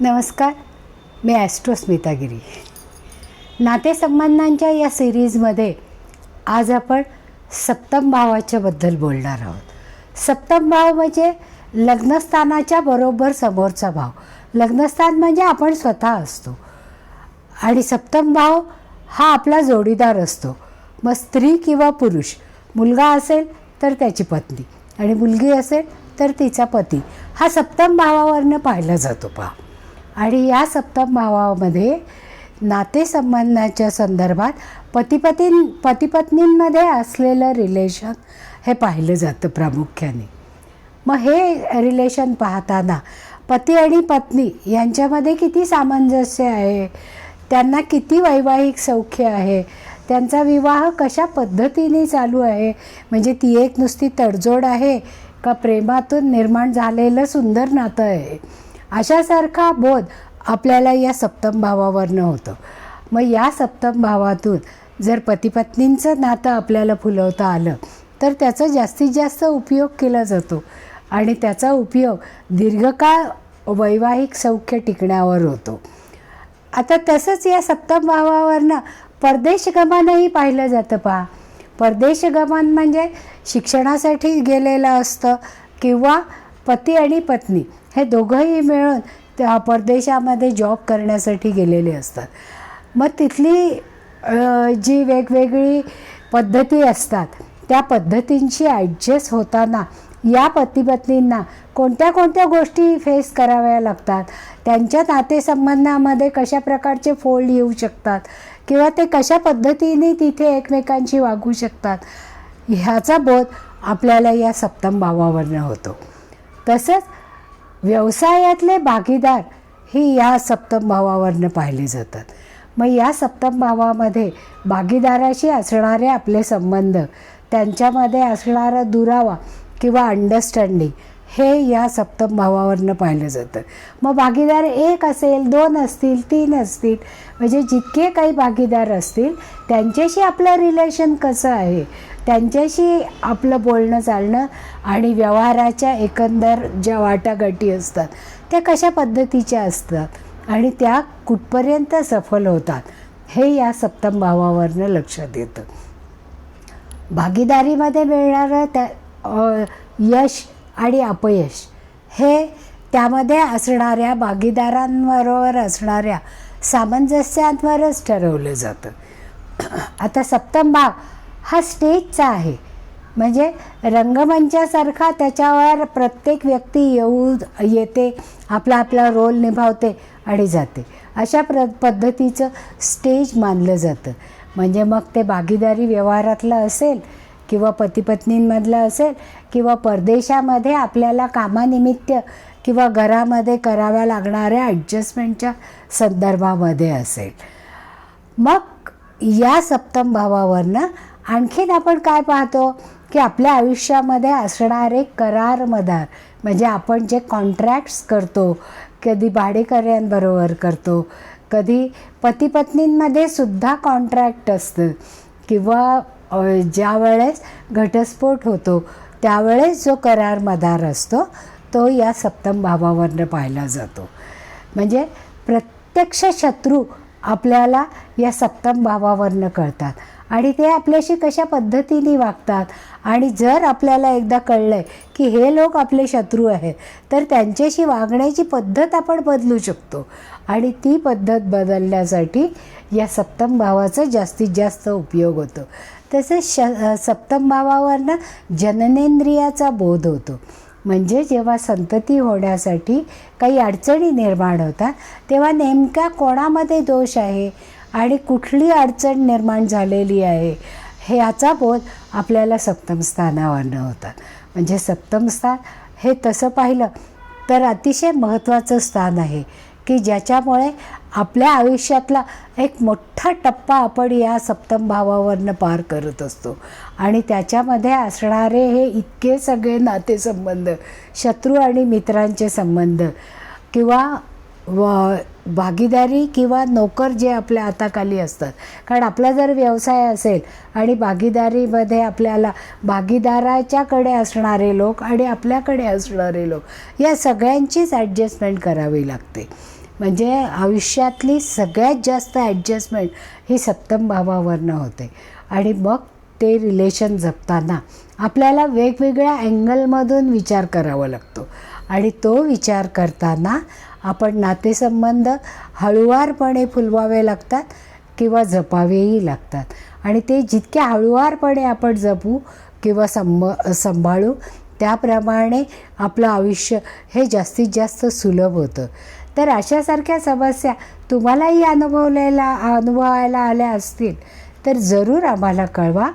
नमस्कार मी ॲस्ट्रो स्मितागिरी. नातेसंबंधांच्या या सिरीजमध्ये आज आपण सप्तम भावाच्याबद्दल बोलणार आहोत. सप्तम भाव म्हणजे लग्नस्थानाच्या बरोबर समोरचा भाव. लग्नस्थान म्हणजे आपण स्वतः असतो. आणि सप्तम भाव हा आपला जोडीदार असतो. मग स्त्री किंवा पुरुष मुलगा असेल तर त्याची पत्नी आणि मुलगी असेल तर तिचा पती. हा सप्तम भावावरनं पाहिला जातो पहा आणि या सप्तम भावामध्ये नातेसंबंधाच्या संदर्भात पतीपतीं पतिपत्नींमध्ये असलेलं रिलेशन हे पाहिलं जातं प्रामुख्याने. मग हे रिलेशन पाहताना पती आणि पत्नी यांच्यामध्ये किती सामंजस्य आहे? त्यांना किती वैवाहिक सौख्य आहे? त्यांचा विवाह कशा पद्धतीने चालू आहे? म्हणजे ती एक नुसती तडजोड आहे का प्रेमातून निर्माण झालेलं सुंदर नातं आहे? अशासारखा बोध आपल्याला या सप्तम भावावरनं होतं. मग या सप्तम भावातून जर पतिपत्नींचं नातं आपल्याला फुलवता आलं तर त्याचा जास्तीत जास्त उपयोग केला जातो. आणि त्याचा उपयोग दीर्घकाळ वैवाहिक सौख्य टिकण्यावर होतो. आता तसंच या सप्तम भावावरनं परदेशगमनही पाहिलं जातं पहा. परदेशगमन म्हणजे शिक्षणासाठी गेलेलं असतं किंवा पती आणि पत्नी. हे दोघंही मिळून त्या परदेशामध्ये जॉब करण्यासाठी गेलेले असतात. मग तिथली जी वेगवेगळी पद्धती असतात त्या पद्धतींशी ॲडजस्ट होताना या पतीपत्नींना कोणत्या कोणत्या गोष्टी फेस कराव्या लागतात? त्यांच्या नातेसंबंधामध्ये कशा प्रकारचे फोल्ड येऊ शकतात? किंवा ते कशा पद्धतीने तिथे एकमेकांशी वागू शकतात? ह्याचा बोध आपल्याला या सप्तम भावावरनं होतो. तसंच व्यवसायातले भागीदार ही या सप्तम भावावरनं पाहिले जातात. मग या सप्तम भावामध्ये भागीदाराशी असणारे आपले संबंध त्यांच्यामध्ये असणारा दुरावा किंवा अंडरस्टँडिंग हे या सप्तम भावावरनं पाहिलं जातं. मग भागीदार एक असेल दोन असतील तीन असतील म्हणजे जितके काही भागीदार असतील त्यांच्याशी आपलं रिलेशन कसं आहे? त्यांच्याशी आपलं बोलणं चालणं आणि व्यवहाराच्या एकंदर ज्या वाटाघाटी असतात त्या कशा पद्धतीच्या असतात आणि त्या कुठपर्यंत सफल होतात हे या सप्तम भावावरनं लक्षात येतं भागीदारीमध्ये मिळणारं त्या यश आणि अपयश. हे त्यामध्ये असणाऱ्या भागीदारांबरोबर असणाऱ्या सामंजस्यांवरच ठरवलं जातं. आता सप्तम भाग हा स्टेजचा आहे. म्हणजे रंगमंचासारखा त्याच्यावर प्रत्येक व्यक्ती येऊ येते आपला आपला रोल निभावते आणि जाते. अशा प्र पद्धतीचं स्टेज मानलं जातं. म्हणजे मग ते भागीदारी व्यवहारातलं असेल किंवा पतीपत्नींमधलं असेल किंवा परदेशामध्ये आपल्याला कामानिमित्त किंवा घरामध्ये कराव्या लागणाऱ्या ॲडजस्टमेंटच्या संदर्भामध्ये असेल. मग या सप्तम भावावरनं आणखीन आपण काय पाहतो? की आपल्या आयुष्यामध्ये असणारे करार मदार म्हणजे आपण जे कॉन्ट्रॅक्ट्स करतो कधी भाडेकऱ्यांबरोबर करतो कधी पतीपत्नींमध्ये सुद्धा कॉन्ट्रॅक्ट असतं किंवा ज्या वेळेस घटस्फोट होतो त्यावेळेस जो करार मदार असतो तो या सप्तम भावावरनं पाहिला जातो. म्हणजे प्रत्यक्ष शत्रू आपल्याला या सप्तम भावावरनं कळतात. आणि ते आपल्याशी कशा पद्धतीने वागतात? आणि जर आपल्याला एकदा कळलं आहे की हे लोक आपले शत्रू आहेत तर त्यांच्याशी वागण्याची पद्धत आपण बदलू शकतो. आणि ती पद्धत बदलण्यासाठी या सप्तम भावाचा जास्तीत जास्त उपयोग होतो. तसेच श सप्तम भावावरनं जननेंद्रियाचा बोध होतो. म्हणजे जेव्हा संतती होण्यासाठी काही अडचणी निर्माण होतात तेव्हा नेमक्या कोणामध्ये दोष आहे? आणि कुठली अडचण निर्माण झालेली आहे हे याचा बोध आपल्याला सप्तम स्थानावरनं होतात म्हणजे सप्तम स्थान हे तसं पाहिलं तर अतिशय महत्त्वाचं स्थान आहे की ज्याच्यामुळे आपल्या आयुष्यातला एक मोठा टप्पा आपण या सप्तम भावावरनं पार करत असतो. आणि त्याच्यामध्ये असणारे हे इतके सगळे नातेसंबंध शत्रू आणि मित्रांचे संबंध किंवा व भागीदारी किंवा नोकर जे आपल्या हाताखाली असतात. कारण आपला जर व्यवसाय असेल आणि भागीदारीमध्ये आपल्याला भागीदाराच्याकडे असणारे लोक आणि आपल्याकडे असणारे लोक या सगळ्यांचीच ॲडजस्टमेंट करावी लागते. म्हणजे आयुष्यातली सगळ्यात जास्त ॲडजस्टमेंट ही सप्तम भावावरनं होते. आणि मग ते रिलेशन जपताना आपल्याला वेगवेगळ्या अँगलमधून विचार करावा लागतो. आणि तो विचार करताना आपण नातेसंबंध हळुवारपणे फुलवावे लागतात किंवा जपावेही लागतात. आणि ते जितके हळुवारपणे आपण जपू किंवा संब सांभाळू त्याप्रमाणे आपलं आयुष्य हे जास्तीत जास्त सुलभ होतं. तर अशासारख्या समस्या तुम्हालाही अनुभवलेला अनुभवायला आल्या असतील तर जरूर आम्हाला कळवा.